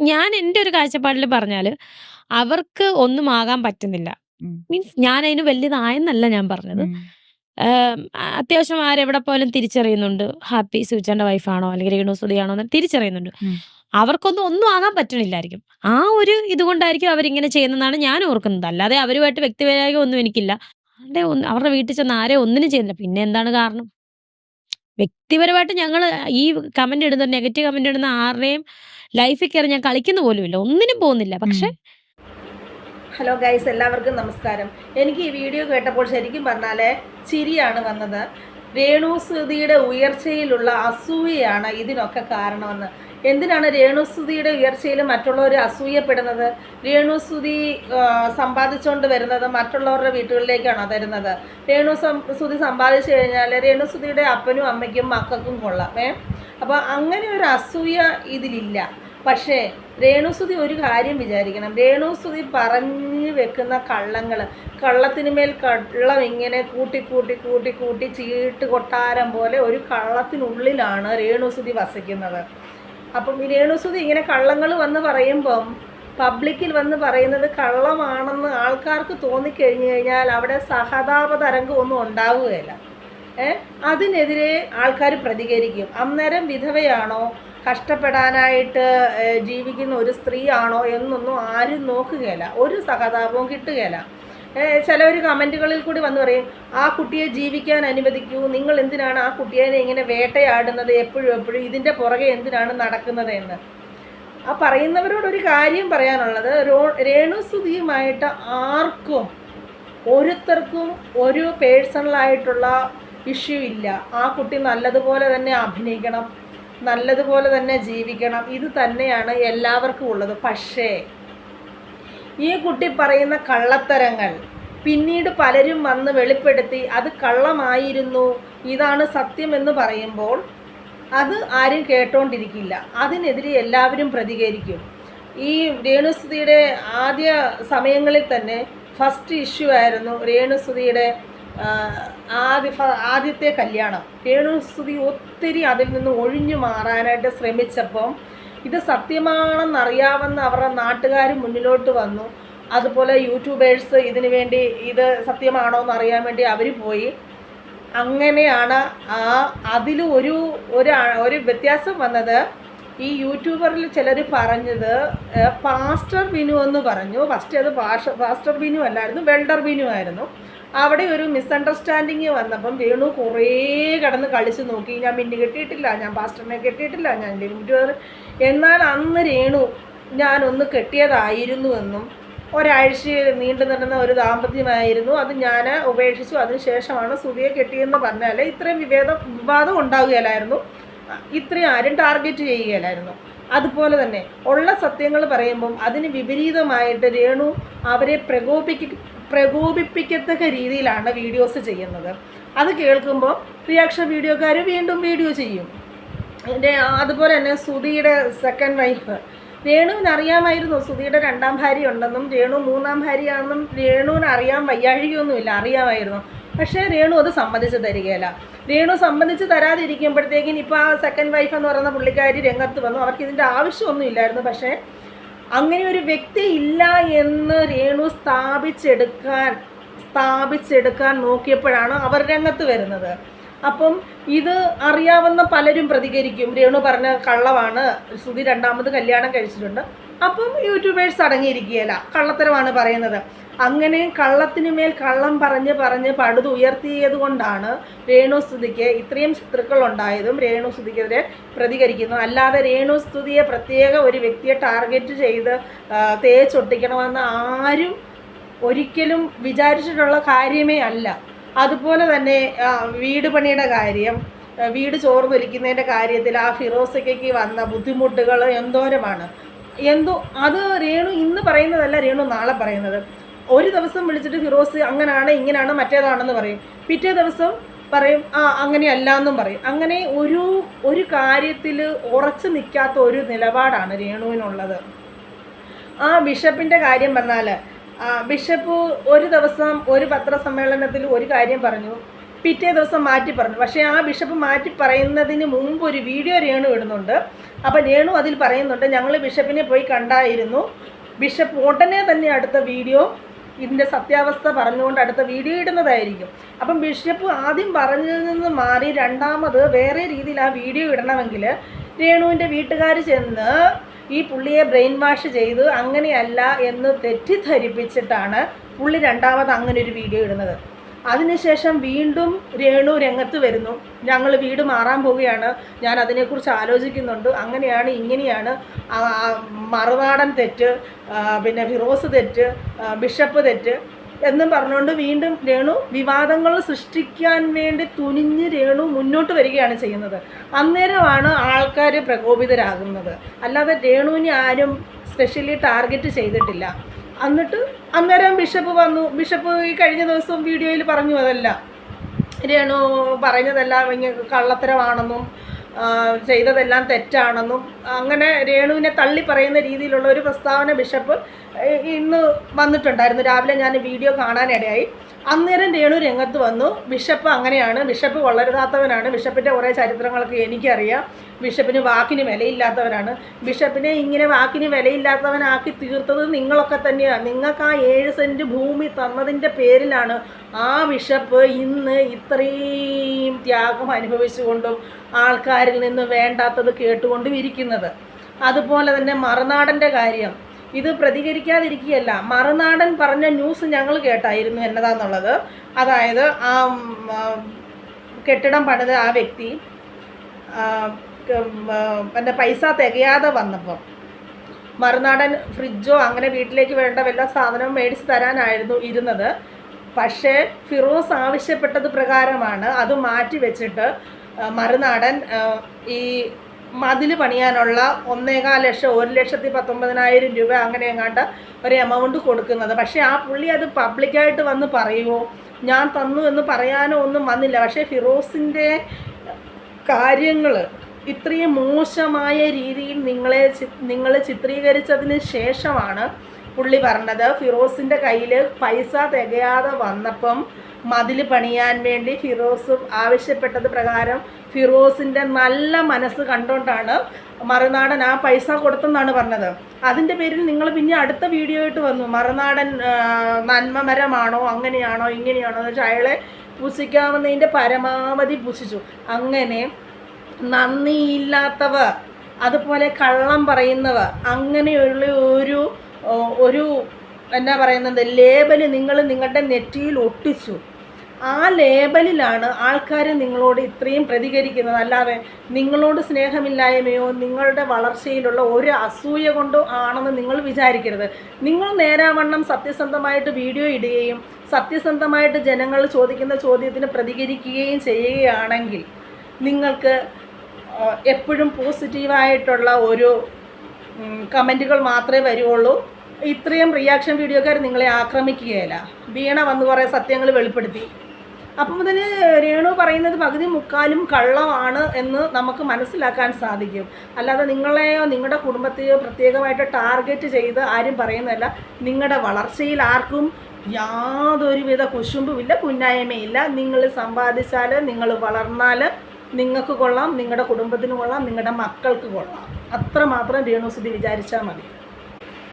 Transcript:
ഞാൻ എന്റെ ഒരു കാഴ്ചപ്പാടിൽ പറഞ്ഞാൽ, അവർക്ക് ഒന്നും ആകാൻ പറ്റുന്നില്ല. മീൻസ് ഞാൻ അതിന് വലിയതായെന്നല്ല ഞാൻ പറഞ്ഞത്. അത്യാവശ്യം ആരെവിടെ പോലും തിരിച്ചറിയുന്നുണ്ട്. ഹാപ്പി സൂചിയുടെ വൈഫാണോ അല്ലെങ്കിൽ രേണു സുധിയാണോ എന്ന് തിരിച്ചറിയുന്നുണ്ട്. അവർക്കൊന്നും ഒന്നും ആകാൻ പറ്റണില്ലായിരിക്കും. ആ ഒരു ഇതുകൊണ്ടായിരിക്കും അവരിങ്ങനെ ചെയ്യുന്നതാണ് ഞാൻ ഓർക്കുന്നത്. അല്ലാതെ അവരുമായിട്ട് വ്യക്തിപരമായി ഒന്നും എനിക്കില്ല. അതെ അവരുടെ വീട്ടിൽ ചെന്ന് ആരെ ഒന്നിനും ചെയ്യുന്നില്ല. പിന്നെ എന്താണ് കാരണം? വ്യക്തിപരമായിട്ട് ഞങ്ങൾ ഈ കമന്റ് ഇടുന്ന നെഗറ്റീവ് കമന്റ് ഇടുന്ന ആരുടെയും ലൈഫിൽ കയറി ഞാൻ കളിക്കുന്ന പോലുമില്ല. ഒന്നിനും പോകുന്നില്ല. പക്ഷെ ഹലോ ഗൈസ് എല്ലാവർക്കും നമസ്കാരം. എനിക്ക് ഈ വീഡിയോ കേട്ടപ്പോൾ ശരിക്കും പറഞ്ഞാൽ ചിരിയാണ് വന്നത്. രേണുസുതിയുടെ ഉയർച്ചയിലുള്ള അസൂയയാണ് ഇതിനൊക്കെ കാരണമെന്ന്. എന്തിനാണ് രേണുസുതിയുടെ ഉയർച്ചയിൽ മറ്റുള്ളവർ അസൂയപ്പെടുന്നത്? രേണുസുതി സമ്പാദിച്ചുകൊണ്ട് വരുന്നത് മറ്റുള്ളവരുടെ വീട്ടുകളിലേക്കാണോ തരുന്നത്? രേണു സ്തുതി സുതി സമ്പാദിച്ചു കഴിഞ്ഞാൽ രേണുസുതിയുടെ അപ്പനും അമ്മയ്ക്കും മക്കൾക്കും കൊള്ളാം. ഏ? അപ്പോൾ അങ്ങനെ ഒരു അസൂയ ഇതിലില്ല. പക്ഷേ രേണുസുതി ഒരു കാര്യം വിചാരിക്കണം. രേണുസുതി പറഞ്ഞു വെക്കുന്ന കള്ളങ്ങൾ കള്ളത്തിന് മേൽ കള്ളം ഇങ്ങനെ കൂട്ടി കൂട്ടി കൂട്ടി കൂട്ടി ചീട്ട് കൊട്ടാരം പോലെ ഒരു കള്ളത്തിനുള്ളിലാണ് രേണുസുതി വസിക്കുന്നത്. അപ്പം ഈ രേണുസുതി ഇങ്ങനെ കള്ളങ്ങൾ വന്ന് പറയുമ്പം പബ്ലിക്കിൽ വന്ന് പറയുന്നത് കള്ളമാണെന്ന് ആൾക്കാർക്ക് തോന്നിക്കഴിഞ്ഞു കഴിഞ്ഞാൽ അവിടെ സഹതാപ തരംഗം ഒന്നും ഉണ്ടാവുകയില്ല. ഏ? അതിനെതിരെ ആൾക്കാർ പ്രതികരിക്കും. അന്നേരം വിധവയാണോ കഷ്ടപ്പെടാനായിട്ട് ജീവിക്കുന്ന ഒരു സ്ത്രീയാണോ എന്നൊന്നും ആരും നോക്കുകയില്ല. ഒരു സഹതാപവും കിട്ടുകയില്ല. ചിലവർ കമന്റുകളിൽ കൂടി വന്ന് പറയും ആ കുട്ടിയെ ജീവിക്കാൻ അനുവദിക്കൂ. നിങ്ങൾ എന്തിനാണ് ആ കുട്ടിയെ ഇങ്ങനെ വേട്ടയാടുന്നത്? എപ്പോഴും എപ്പോഴും ഇതിന്റെ പുറകെ എന്തിനാണ് നടക്കുന്നത്? എന്ന്. ആ പറയുന്നവരോട് ഒരു കാര്യം പറയാനുള്ളത്. രേണുസുതിയുമായിട്ട് ആർക്കും ഓരോരുത്തർക്കും ഒരു പേഴ്സണലായിട്ടുള്ള ഇഷ്യൂ ഇല്ല. ആ കുട്ടി നല്ലതുപോലെ തന്നെ അഭിനയിക്കണം. നല്ലതുപോലെ തന്നെ ജീവിക്കണം. ഇത് തന്നെയാണ് എല്ലാവർക്കും ഉള്ളത്. പക്ഷേ ഈ കുട്ടി പറയുന്ന കള്ളത്തരങ്ങൾ പിന്നീട് പലരും വന്ന് വെളിപ്പെടുത്തി അത് കള്ളമായിരുന്നു. ഇതാണ് സത്യമെന്ന് പറയുമ്പോൾ അത് ആരും കേട്ടോണ്ടിരിക്കില്ല. അതിനെതിരെ എല്ലാവരും പ്രതികരിക്കും. ഈ രേണുസുതിയുടെ ആദ്യ സമയങ്ങളിൽ തന്നെ ഫസ്റ്റ് ഇഷ്യൂ ആയിരുന്നു രേണുസുതിയുടെ ആ, ആദ്യ ആദ്യത്തെ കല്യാണം. രേണുസുതി ഒത്തിരി അതിൽ നിന്ന് ഒഴിഞ്ഞു മാറാനായിട്ട് ശ്രമിച്ചപ്പം ഇത് സത്യമാണെന്നറിയാമെന്ന് അവരുടെ നാട്ടുകാർ മുന്നിലോട്ട് വന്നു. അതുപോലെ യൂട്യൂബേഴ്സ് ഇതിനു വേണ്ടി ഇത് സത്യമാണോ എന്ന് അറിയാൻ വേണ്ടി അവർ പോയി. അങ്ങനെയാണ് ആ അതിൽ ഒരു ഒരു വ്യത്യാസം വന്നത്. ഈ യൂട്യൂബറിൽ ചിലർ പറഞ്ഞത് പാസ്റ്റർ ബിനു എന്ന് പറഞ്ഞു. ഫസ്റ്റ് അത് പാസ്റ്റർ ബിനു അല്ലായിരുന്നു വെൽഡർ ബിനു ആയിരുന്നു. അവിടെ ഒരു മിസ്അണ്ടർസ്റ്റാൻഡിങ് വന്നപ്പം വേണു കുറേ കടന്ന് കളിച്ച് നോക്കി. ഞാൻ മിന്നു കെട്ടിയിട്ടില്ല ഞാൻ പാസ്റ്ററിനെ കെട്ടിയിട്ടില്ല ഞാൻ ലിമിറ്റ് എന്നാൽ അന്ന് രേണു ഞാനൊന്ന് കെട്ടിയതായിരുന്നു എന്നും ഒരാഴ്ച നീണ്ടു നിന്ന ഒരു ദാമ്പത്യമായിരുന്നു. അത് ഞാൻ ഉപേക്ഷിച്ചു. അതിനുശേഷമാണ് സുധിയെ കെട്ടിയെന്ന് പറഞ്ഞാൽ ഇത്രയും വിവേദം വിവാദം ഉണ്ടാവുകയില്ലായിരുന്നു. ഇത്രയും ആരും ടാർഗറ്റ് ചെയ്യുകയില്ലായിരുന്നു. അതുപോലെ തന്നെ ഉള്ള സത്യങ്ങൾ പറയുമ്പം അതിന് വിപരീതമായിട്ട് രേണു അവരെ പ്രകോപിക്ക പ്രകോപിപ്പിക്കത്തക്ക രീതിയിലാണ് വീഡിയോസ് ചെയ്യുന്നത്. അത് കേൾക്കുമ്പോൾ റിയാക്ഷൻ വീഡിയോക്കാർ വീണ്ടും വീഡിയോ ചെയ്യും. എന്റെ അതുപോലെ തന്നെ സുധിയുടെ സെക്കൻഡ് വൈഫ് രേണുവിന് അറിയാമായിരുന്നു സുധിയുടെ രണ്ടാം ഭാര്യ ഉണ്ടെന്നും രേണു മൂന്നാം ഭാര്യയാണെന്നും രേണുവിന് അറിയാൻ വയ്യാഴികയൊന്നുമില്ല അറിയാമായിരുന്നു. പക്ഷേ രേണു അത് സമ്മതിച്ച് തരികയില്ല. രേണു സമ്മതിച്ച് തരാതിരിക്കുമ്പോഴത്തേക്കും ഇപ്പോൾ ആ സെക്കൻഡ് വൈഫ് എന്ന് പറയുന്ന പുള്ളിക്കാരി രംഗത്ത് വന്നു. അവർക്ക് ഇതിന്റെ ആവശ്യമൊന്നും ഇല്ലായിരുന്നു പക്ഷേ അങ്ങനെ ഒരു വ്യക്തി ഇല്ല എന്ന് രേണു സ്ഥാപിച്ചെടുക്കാൻ സ്ഥാപിച്ചെടുക്കാൻ നോക്കിയപ്പോഴാണ് അവർ രംഗത്ത് വരുന്നത്. അപ്പം ഇത് അറിയാവുന്ന പലരും പ്രതികരിക്കും. രേണു പറഞ്ഞ കള്ളമാണ് സുധി രണ്ടാമത് കല്യാണം കഴിച്ചിട്ടുണ്ട്. അപ്പം യൂട്യൂബേഴ്സ് അടങ്ങിയിരിക്കുകയല്ല. കള്ളത്തരമാണ് പറയുന്നത്. അങ്ങനെ കള്ളത്തിനു മേൽ കള്ളം പറഞ്ഞ് പറഞ്ഞ് പടുത് ഉയർത്തിയത് കൊണ്ടാണ് രേണുസ്തുതിക്ക് ഇത്രയും ശത്രുക്കൾ ഉണ്ടായതും രേണുസ്തുതിക്കെതിരെ പ്രതികരിക്കുന്നു. അല്ലാതെ രേണുസ്തുതിയെ പ്രത്യേക ഒരു വ്യക്തിയെ ടാർഗറ്റ് ചെയ്ത് തേച്ചൊട്ടിക്കണമെന്ന് ആരും ഒരിക്കലും വിചാരിച്ചിട്ടുള്ള കാര്യമേ അല്ല. അതുപോലെ തന്നെ വീട് പണിയുടെ കാര്യം വീട് ചോർന്നൊലിക്കുന്നതിന്റെ കാര്യത്തിൽ ആ ഫിറോസയ്ക്ക് വന്ന ബുദ്ധിമുട്ടുകൾ എന്തോരമാണ്. എന്തോ അത് രേണു ഇന്ന് പറയുന്നതല്ല രേണു നാളെ പറയുന്നത്. ഒരു ദിവസം വിളിച്ചിട്ട് ഫിറോസ് അങ്ങനെയാണ് ഇങ്ങനെയാണ് മറ്റേതാണെന്ന് പറയും. പിറ്റേ ദിവസം പറയും ആ അങ്ങനെയല്ല എന്നും പറയും. അങ്ങനെ ഒരു ഒരു കാര്യത്തിൽ ഉറച്ചു നിൽക്കാത്ത ഒരു നിലപാടാണ് രേണുവിനുള്ളത്. ആ ബിഷപ്പിന്റെ കാര്യം പറഞ്ഞാൽ ബിഷപ്പ് ഒരു ദിവസം ഒരു പത്രസമ്മേളനത്തിൽ ഒരു കാര്യം പറഞ്ഞു പിറ്റേ ദിവസം മാറ്റി പറഞ്ഞു. പക്ഷേ ആ ബിഷപ്പ് മാറ്റി പറയുന്നതിന് മുമ്പ് ഒരു വീഡിയോ രേണു ഇടുന്നുണ്ട്. അപ്പം രേണു അതിൽ പറയുന്നുണ്ട് ഞങ്ങൾ ബിഷപ്പിനെ പോയി കണ്ടായിരുന്നു. ബിഷപ്പ് ഉടനെ തന്നെ അടുത്ത വീഡിയോ ഇതിന്റെ സത്യാവസ്ഥ പറഞ്ഞുകൊണ്ട് അടുത്ത വീഡിയോ ഇടുന്നതായിരിക്കും. അപ്പം ബിഷപ്പ് ആദ്യം പറഞ്ഞതിൽ നിന്ന് മാറി രണ്ടാമത് വേറെ രീതിയിൽ ആ വീഡിയോ ഇടണമെങ്കിൽ രേണുവിന്റെ വീട്ടുകാർ ചെന്ന് ഈ പുള്ളിയെ ബ്രെയിൻ വാഷ് ചെയ്ത് അങ്ങനെയല്ല എന്ന് തെറ്റിദ്ധരിപ്പിച്ചിട്ടാണ് പുള്ളി രണ്ടാമത് അങ്ങനെ ഒരു വീഡിയോ ഇടുന്നത്. അതിനുശേഷം വീണ്ടും രേണു രംഗത്ത് വരുന്നു. ഞങ്ങൾ വീട് മാറാൻ പോവുകയാണ്. ഞാൻ അതിനെക്കുറിച്ച് ആലോചിക്കുന്നുണ്ട്. അങ്ങനെയാണ് ഇങ്ങനെയാണ് മറുനാടൻ തെറ്റ് പിന്നെ ഫിറോസ് തെറ്റ് ബിഷപ്പ് തെറ്റ് എന്നും പറഞ്ഞുകൊണ്ട് വീണ്ടും രേണു വിവാദങ്ങൾ സൃഷ്ടിക്കാൻ വേണ്ടി തുനിഞ്ഞ് രേണു മുന്നോട്ട് വരികയാണ് ചെയ്യുന്നത്. അന്നേരമാണ് ആൾക്കാർ പ്രകോപിതരാകുന്നത്. അല്ലാതെ രേണുവിനെ ആരും സ്പെഷ്യലി ടാർഗറ്റ് ചെയ്തിട്ടില്ല. എന്നിട്ട് അന്നേരം ബിഷപ്പ് വന്നു. ബിഷപ്പ് ഈ കഴിഞ്ഞ ദിവസം വീഡിയോയിൽ പറഞ്ഞു അതല്ല. രേണു പറഞ്ഞതെല്ലാം ഇങ്ങനെ കള്ളത്തരമാണെന്നും ചെയ്തതെല്ലാം തെറ്റാണെന്നും അങ്ങനെ രേണുവിനെ തള്ളി പറയുന്ന രീതിയിലുള്ള ഒരു പ്രസ്താവന ബിഷപ്പ് ഇന്ന് വന്നിട്ടുണ്ടായിരുന്നു. രാവിലെ ഞാൻ വീഡിയോ കാണാനിടയായി. അന്നേരം രേണു രംഗത്ത് വന്നു. ബിഷപ്പ് അങ്ങനെയാണ്. ബിഷപ്പ് വളരുതാത്തവനാണ് ബിഷപ്പിന്റെ കുറേ ചരിത്രങ്ങളൊക്കെ എനിക്കറിയാം. ബിഷപ്പിന് വാക്കിന് വിലയില്ലാത്തവരാണ്. ബിഷപ്പിനെ ഇങ്ങനെ വാക്കിന് വിലയില്ലാത്തവനാക്കി തീർത്തത് നിങ്ങളൊക്കെ തന്നെയാണ് നിങ്ങൾക്ക് ആ ഏഴ് സെന്റ് ഭൂമി തന്നതിന്റെ പേരിലാണ് ആ ബിഷപ്പ് ഇന്ന് ഇത്രയും ത്യാഗം അനുഭവിച്ചുകൊണ്ടും ആൾക്കാരിൽ നിന്ന് വേണ്ടാത്തത് കേട്ടുകൊണ്ടും ഇരിക്കുന്നത്. അതുപോലെ തന്നെ മറുനാടന്റെ കാര്യം. ഇത് പ്രതികരിക്കാതിരിക്കുകയല്ല. മറുനാടൻ പറഞ്ഞ ന്യൂസ് ഞങ്ങൾ കേട്ടായിരുന്നു എന്നതാന്നുള്ളത്. അതായത് ആ കെട്ടിടം പണിത ആ വ്യക്തി പിന്നെ പൈസ തികയാതെ വന്നപ്പോൾ മറുനാടൻ ഫ്രിഡ്ജോ അങ്ങനെ വീട്ടിലേക്ക് വേണ്ട വല്ല സാധനവും മേടിച്ച് തരാനായിരുന്നു ഇരുന്നത്. പക്ഷേ ഫിറോസ് ആവശ്യപ്പെട്ടത് പ്രകാരമാണ്. അത് മാറ്റി വെച്ചിട്ട് മറുനാടൻ ഈ മതിൽ പണിയാനുള്ള ഒന്നേകാൽ ലക്ഷം ഒരു ലക്ഷത്തി പത്തൊമ്പതിനായിരം രൂപ അങ്ങനെ എങ്ങാണ്ട് ഒരു എമൗണ്ട് കൊടുക്കുന്നത്. പക്ഷേ ആ പുള്ളി അത് പബ്ലിക്കായിട്ട് വന്ന് പറയുമോ ഞാൻ തന്നു എന്ന് പറയാനോ ഒന്നും വന്നില്ല. പക്ഷേ ഫിറോസിന്റെ കാര്യങ്ങൾ ഇത്രയും മോശമായ രീതിയിൽ നിങ്ങളെ നിങ്ങൾ ചിത്രീകരിച്ചതിന് ശേഷമാണ് പുള്ളി പറഞ്ഞത്. ഫിറോസിന്റെ കയ്യിൽ പൈസ തികയാതെ വന്നപ്പം മതിൽ പണിയാൻ വേണ്ടി ഫിറോസ് ആവശ്യപ്പെട്ടത് പ്രകാരം ഫിറോസിന്റെ നല്ല മനസ്സ് കണ്ടുകൊണ്ടാണ് മറുനാടൻ ആ പൈസ കൊടുത്തെന്നാണ് പറഞ്ഞത്. അതിന്റെ പേരിൽ നിങ്ങൾ പിന്നെ അടുത്ത വീഡിയോ ആയിട്ട് വന്നു. മറുനാടൻ നന്മമരമാണോ അങ്ങനെയാണോ ഇങ്ങനെയാണോ എന്ന് വെച്ചാൽ അയാളെ പുസിക്കാവുന്നതിന്റെ പരമാവധി പുസിച്ചു. അങ്ങനെ നന്ദിയില്ലാത്തവർ അതുപോലെ കള്ളം പറയുന്നവർ അങ്ങനെയുള്ള ഒരു ഒരു എന്നാ പറയുന്നത് ലേബൽ നിങ്ങൾ നിങ്ങളുടെ നെറ്റിയിൽ ഒട്ടിച്ചു. ആ ലേബലിലാണ് ആൾക്കാർ നിങ്ങളോട് ഇത്രയും പ്രതികരിക്കുന്നത്. അല്ലാതെ നിങ്ങളോട് സ്നേഹമില്ലായ്മയോ നിങ്ങളുടെ വളർച്ചയിലുള്ള ഒരു അസൂയ കൊണ്ടോ ആണെന്ന് നിങ്ങൾ വിചാരിക്കരുത്. നിങ്ങൾ നേരാവണ്ണം സത്യസന്ധമായിട്ട് വീഡിയോ ഇടുകയും സത്യസന്ധമായിട്ട് ജനങ്ങൾ ചോദിക്കുന്ന ചോദ്യത്തിന് പ്രതികരിക്കുകയും ചെയ്യുകയാണെങ്കിൽ നിങ്ങൾക്ക് എപ്പോഴും പോസിറ്റീവായിട്ടുള്ള ഒരു കമന്റുകൾ മാത്രമേ വരുള്ളൂ ഇത്രയും റിയാക്ഷൻ വീഡിയോക്കാർ നിങ്ങളെ ആക്രമിക്കുകയില്ല. വീണ വന്ന് കുറേ സത്യങ്ങൾ വെളിപ്പെടുത്തി. അപ്പം മുതൽ രേണു പറയുന്നത് പകുതി മുക്കാലും കള്ളമാണ് എന്ന് നമുക്ക് മനസ്സിലാക്കാൻ സാധിക്കും. അല്ലാതെ നിങ്ങളെയോ നിങ്ങളുടെ കുടുംബത്തെയോ പ്രത്യേകമായിട്ട് ടാർഗറ്റ് ചെയ്ത് ആരും പറയുന്നതല്ല. നിങ്ങളുടെ വളർച്ചയിൽ ആർക്കും യാതൊരുവിധ കുശുമ്പുമില്ല കുന്നായ്മയില്ല നിങ്ങൾ സമ്പാദിച്ചാൽ നിങ്ങൾ വളർന്നാൽ നിങ്ങൾക്ക് കൊള്ളാം നിങ്ങളുടെ കുടുംബത്തിന് കൊള്ളാം നിങ്ങളുടെ മക്കൾക്ക് കൊള്ളാം. അത്രമാത്രം രേണുസുതി വിചാരിച്ചാൽ മതി.